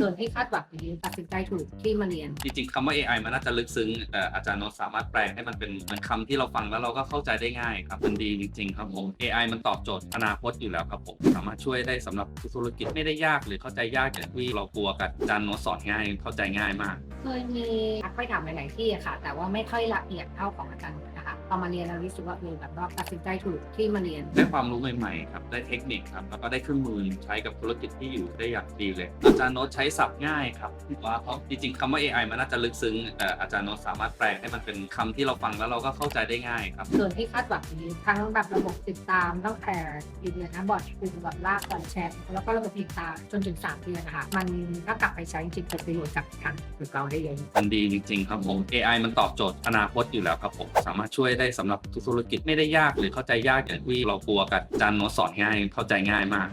ส่วนที่คาดหวังนี้ตัดสินใจถูกที่มาเรียน จริงๆคำว่า AI มันน่าจะลึกซึ้งแต่อาจารย์โนตสามารถแปลงให้มันเป็นเหมือนคำที่เราฟังแล้วเราก็เข้าใจได้ง่ายครับมันดีจริงๆครับผม AI มันตอบโจทย์อนาคตอยู่แล้วครับผม สามารถช่วยได้สำหรับธุรกิจไม่ได้ยากหรือเข้าใจยากอย่างที่เรากลัวกันอาจารย์โนตสอนง่ายเข้าใจง่ายมาก เคยมีทักไปถามหลายๆที่อะค่ะ แต่ว่าไม่ค่อยละเอียดเท่าของอาจารย์นะคะ พอมาเรียนเรารู้สึกว่าเออแบบว่าตัดสินใจถูกที่มาเรียน ได้ความรู้ใหม่ๆครับ ได้เทคนิคครับ แล้วก็ได้เครื่องมือใช้กับธุรกิจที่อยู่ได้อย่างดีเลย อาจารย์โน้ตใช้ศัพท์ง่ายครับว่าเพราะจริงๆคำว่า AI มันน่าจะลึกซึ้งแต่อาจารย์โน้ตสามารถแปลงให้มันเป็นคำที่เราฟังแล้วเราก็เข้าใจได้ง่ายครับ ส่วนที่คาดหวังนี้ทั้งแบบระบบติดตามตั้งแต่เดือนนะบอร์ดกลุ่มแบบลากก่อนแชทแล้วก็ระบบติดตามจนถึง 3 เดือนนะคะมันถ้ากลับไปใช้จริงๆเกิดประโยชน์กับทางเราได้เยอะมันดีจริงๆครับผม AI มันตอบโจทย์อนาคตอยู่แล้วครับผมสามารถช่วยได้สำหรับทุกธุรกิจไม่ได้ยากหรือเข้าใจยากอย่างที่เรากลัวกันอาจารย์โน้ตสอนง่ายเข้าใจง่ายมาก